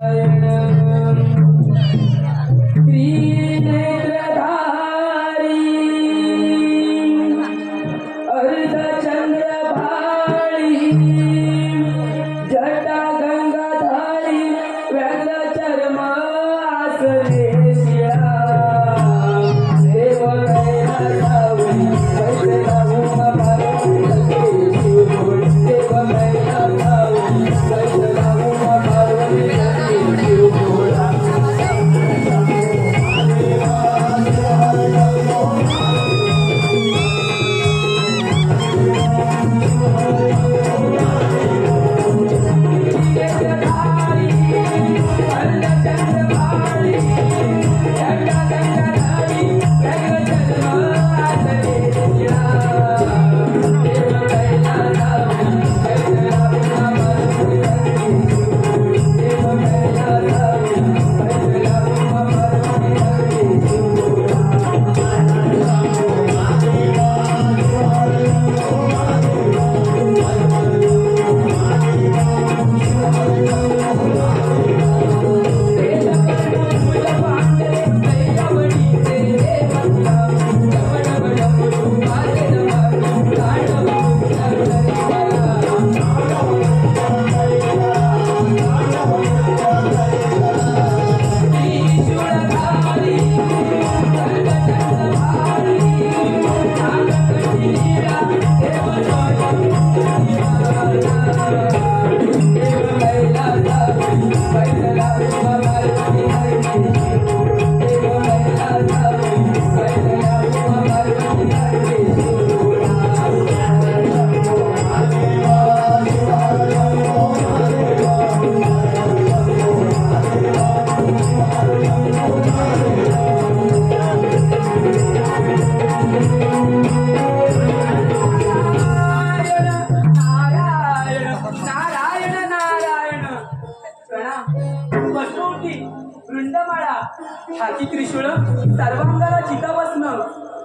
Krishna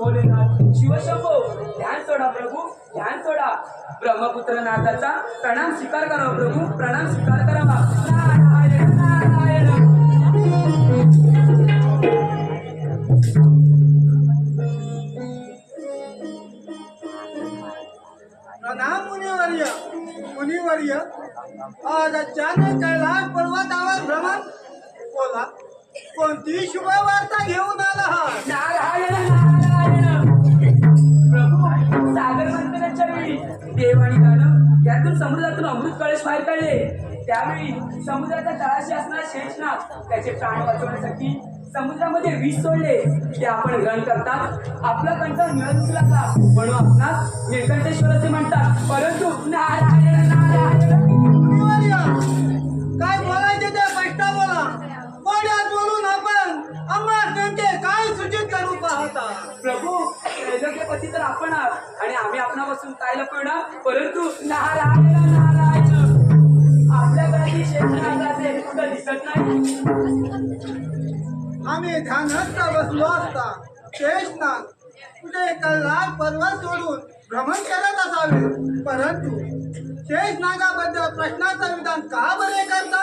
Bholenath Shivshambho ध्यान सोडा प्रभू ध्यान सोडा. ब्रह्मपुत्र नाथाचा प्रणाम स्वीकार करावा प्रभू प्रणाम स्वीकार करावा नारायण नारायण प्रणाम मुनिवर्य मुनिवर्य आज अचानक कैलास पर्वतावर भ्रमण. बोला कोणती शुभ वार्ता घेऊन आला आहात? देव आणि दानव यातून समुद्रातून अमृत कळश बाहेर काढले. त्यावेळी समुद्राच्या तळाशी असणारा शेषनाग त्याचे प्राण वाचवण्यासाठी समुद्रामध्ये विष सोडले. ते आपण ग्रहण करतात. आपला कंठ मिळत लागला. म्हणून आपणास निळकंठेश्वर असे म्हणतात. परंतु नारायण नारायण. मुनिवर्य काय बोलायचे ते स्पष्ट बोला. बोलून आपण आम्हाला नेमके काय सूचित करू पाहता? प्रभू त्रैलोक्यपती तर आपण पासून तायला काय परंतु नारायण नारायण. आपल्याकडे जी कुठं दिसत नाही. आम्ही ध्यानस्थ बसलो असता तेच शेषनाग कुठे कैलास पर्वत सोडून भ्रमण करत असावे? परंतु शेष नागाबद्दल प्रश्नाचं विधान का बरे करता?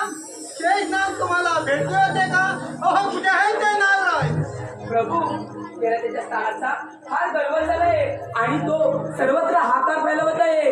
शेष नाग तुम्हाला भेटले होते का? अहो कुठे आहे ते नाग राय प्रभू त्याला त्याच्या स्थानाचा फार गर्व झालाय. आणि तो सर्वत्र हाकार फैलवत आहे.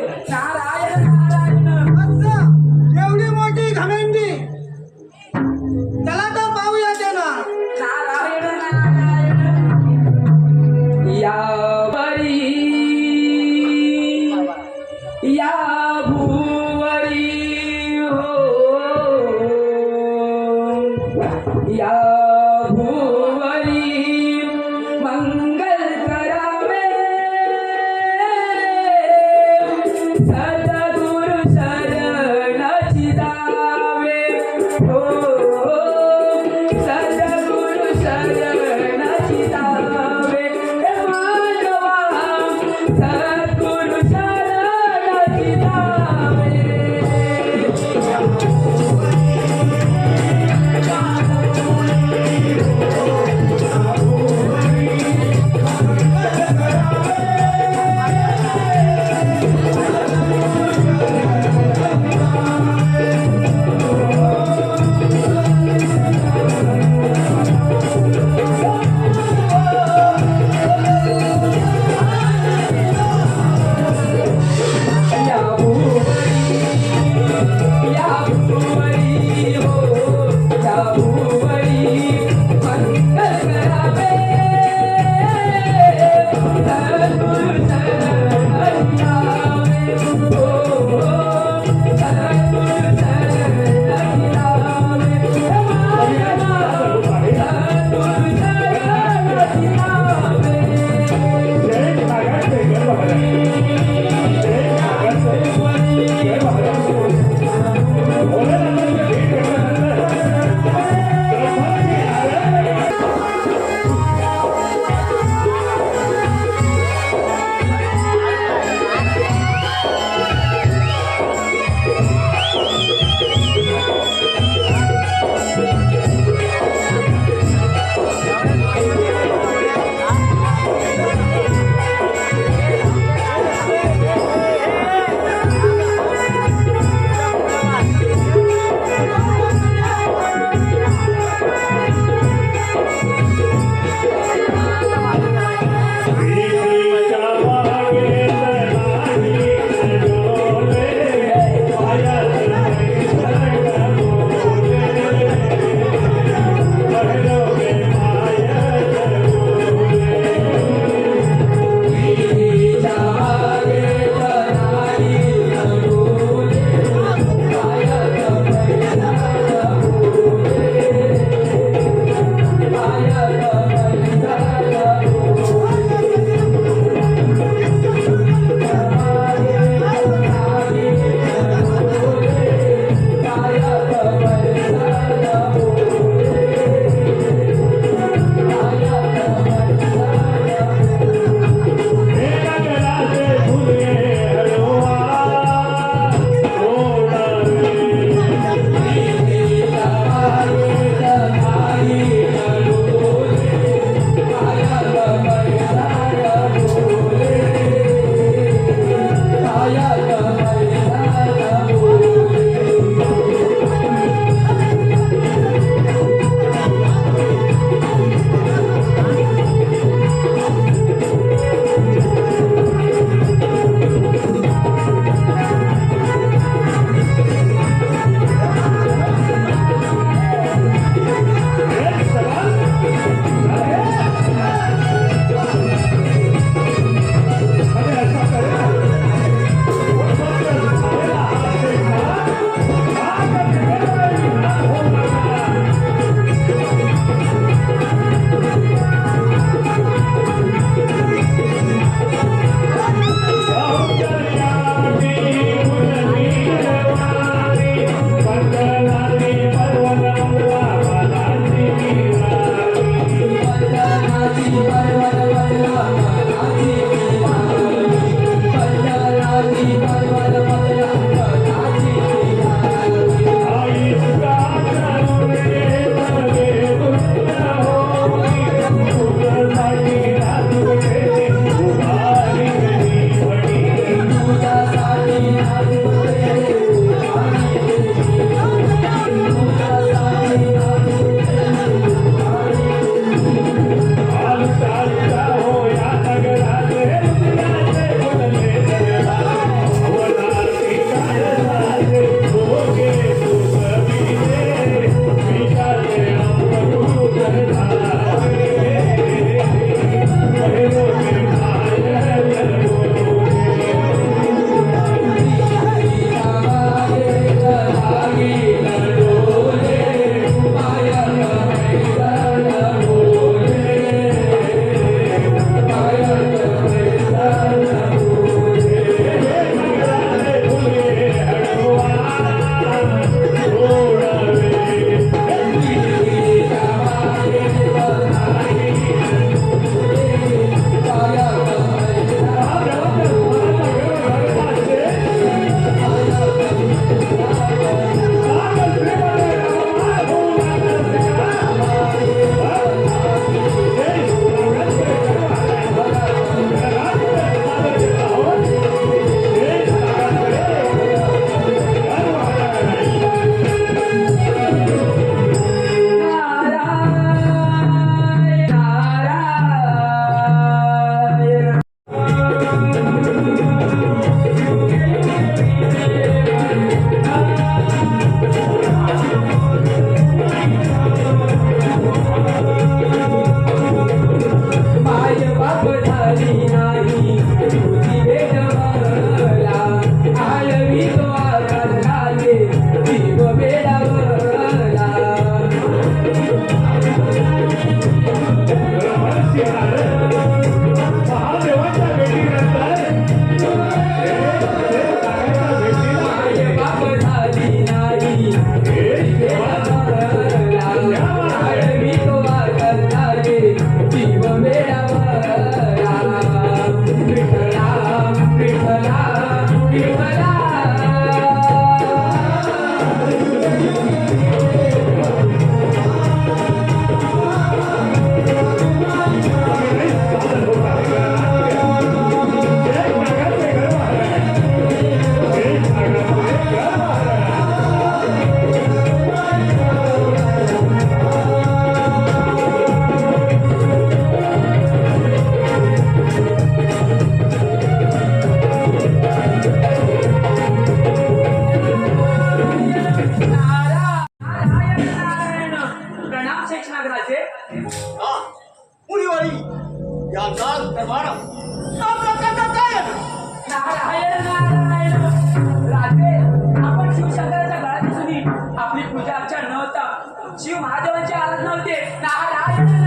शिव महादेवांची आराधना होते. नारायण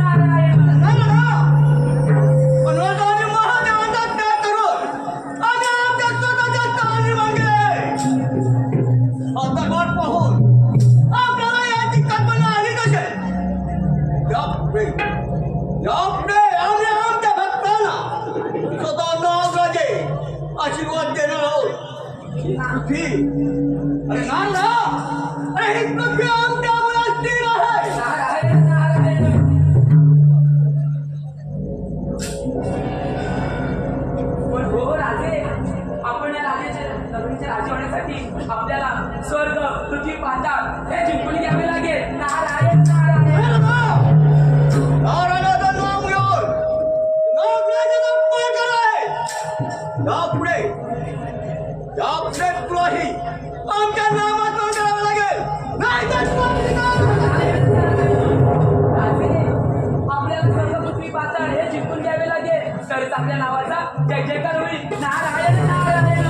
जय जयकार होईल नारायण नारायण.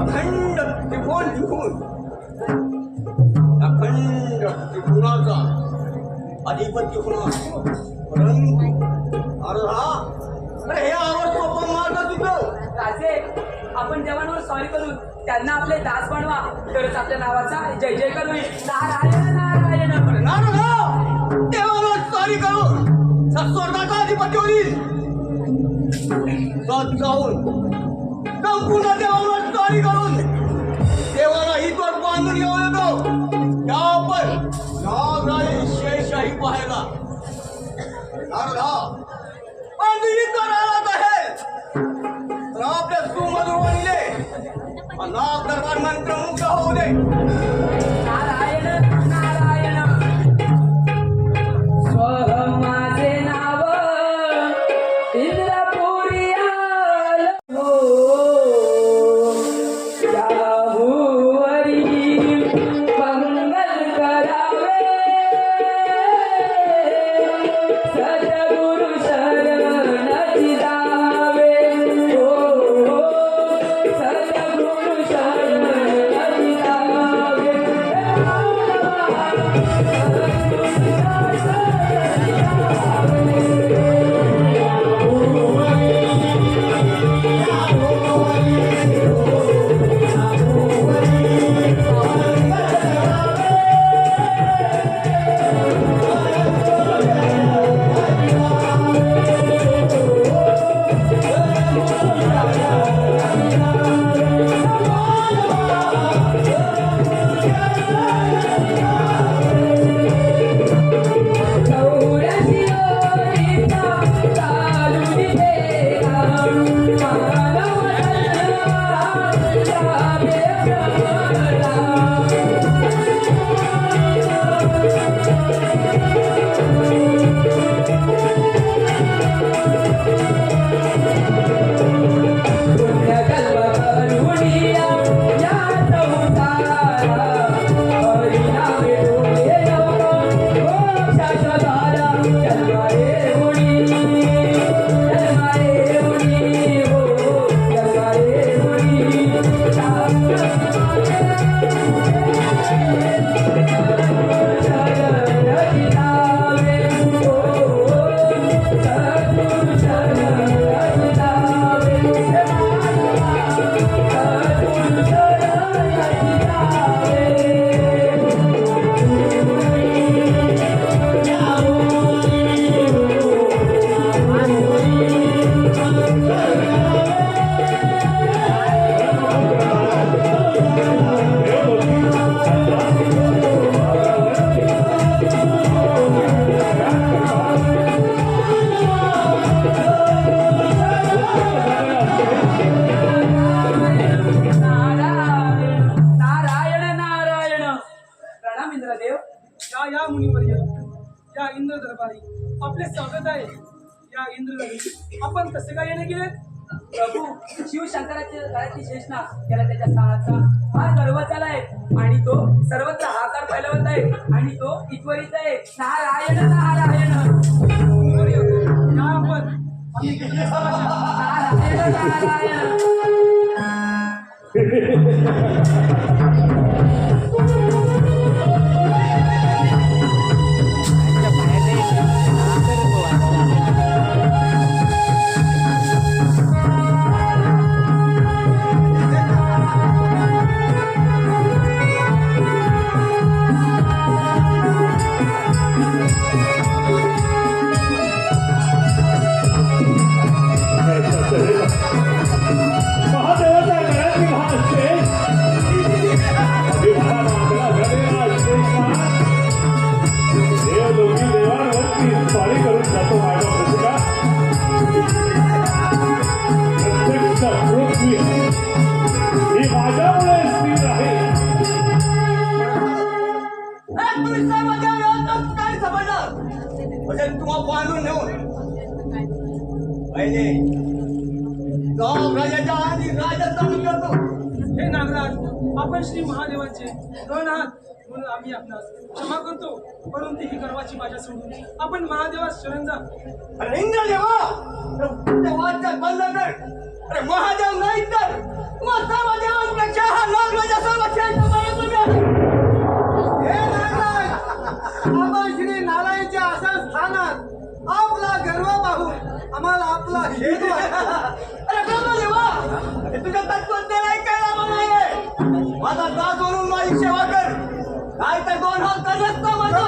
अखंड त्रिकोण त्रिकोण अखंड त्रिकोणाचा अधिपती होणार. अरे हा हे आवडतो आपण मारला तुझं राजे आपण जवानावर सॉरी करून त्यांना आपले दास बनवा. तरच आपल्या नावाचा जय जयकार होईल नारायण नारायण. नारायण देवाला सॉरी करून सत्स्वर्णाचा अधिपती होईल. जाऊन संपूर्ण देवाला कार्य करून देवाला ही बांधून घेऊन येतो त्या आपण रामराई पाहायला. बांधून तर आलाच आहे तर आपल्या सुमधुर बनले आणि आपल्या प्रमुख होऊ दे सर्वत्र हाकार फैलवत आहे आणि तो इतवरीत आहे. नारायण नारायण. नारायण नारायण. आपण श्री महादेवाचे धन हात म्हणून आम्ही आपणास क्षमा करतो. परंतु ही गर्वाची माझ्या सोडून आपण महादेवास शरण जा. अरे देवा! देवाच्या अरे महादेव नाही तर मग सर्व हा नागराजा सर्व हे नागराज आपण श्री नारायणच्या आसन स्थानात आपला गर्व पाहून आम्हाला आपला हेतू अरे ब्रह्म देवा अरे तुझ्या तत्वज्ञान माझा दास म्हणून माझी सेवा कर. काय तर दोन हात करत ना माझं?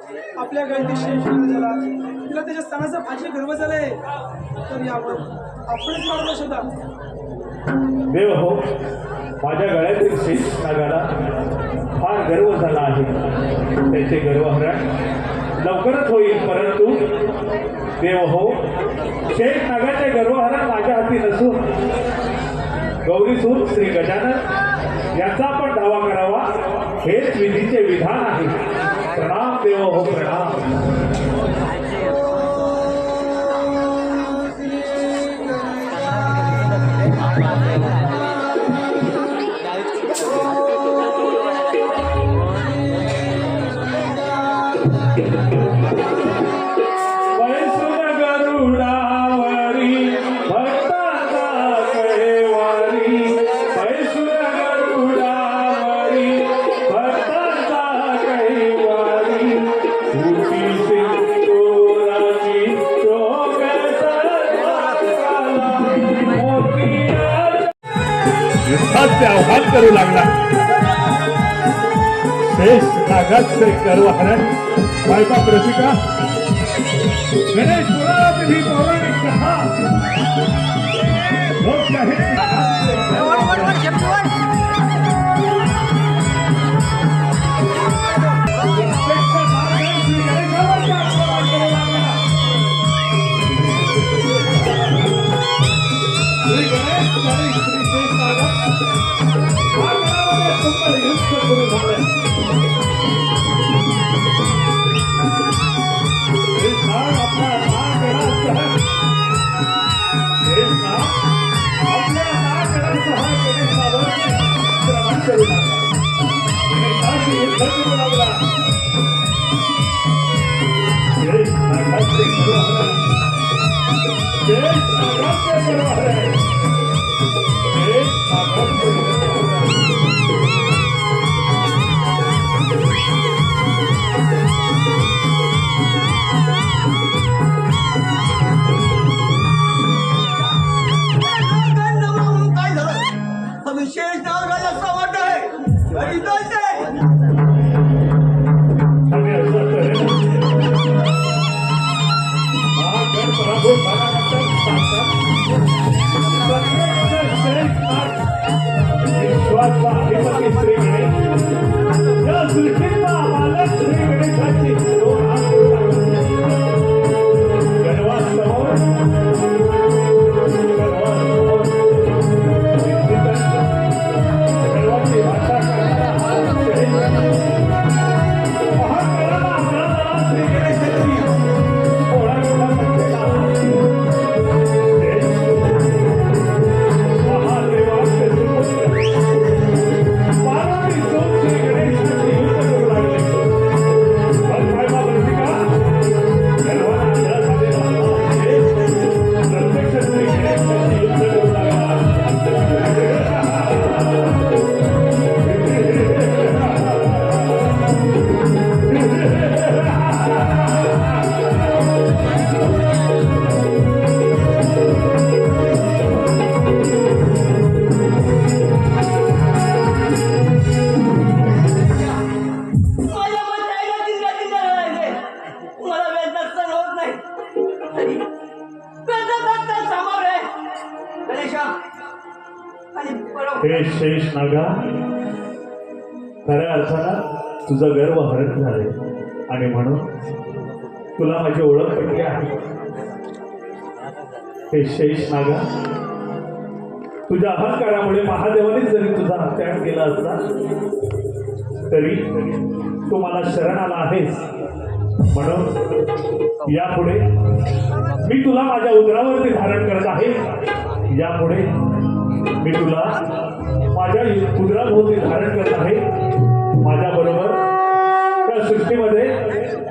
आपल्या गणतीशी शेष झाला तिला त्याच्या स्थानाचा फाशी गर्व झालाय. तर यावर आपणच मार्ग शोधा देव हो माझ्या गळ्यातील शेष नागाला फार गर्व झाला आहे. त्याचे गर्वहरण लवकरच होईल परंतु देव हो शेष नागाचे गर्वहरण माझ्या हाती नसून गौरीसूर श्री गजानन याचा आपण दावा करावा हेच विधीचे विधान आहे. प्रणाम शेष नागाचे गर्वहरण बायका प्रतिका गणेश पुराणातील ही पौराणिक कथा। लोकशाहीर नागाचे प्रत्यक्ष नारायण आक्रमण करू लागला. गणेशाशी युद्ध खऱ्या अर्थानं तुझं गर्व हरण झाले आणि म्हणून तुला माझी ओळख पटली आहे. हे शेष नागा तुझ्या अहंकारामुळे महादेवाने जरी तुझा हत्यार केला असता तरी तू मला शरण आला आहेस. म्हणून यापुढे मी तुला माझ्या उदरावरती धारण करत आहे. यापुढे मी तुला माझ्या उदराभोवती धारण करत आहे. माझ्याबरोबर त्या सृष्टीमध्ये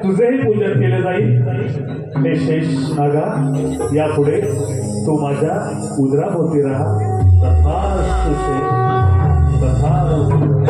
तुझेही पूजन केलं जाईल. हे शेष नागा यापुढे तू माझ्या उदराभोवती राहा. तथा तथा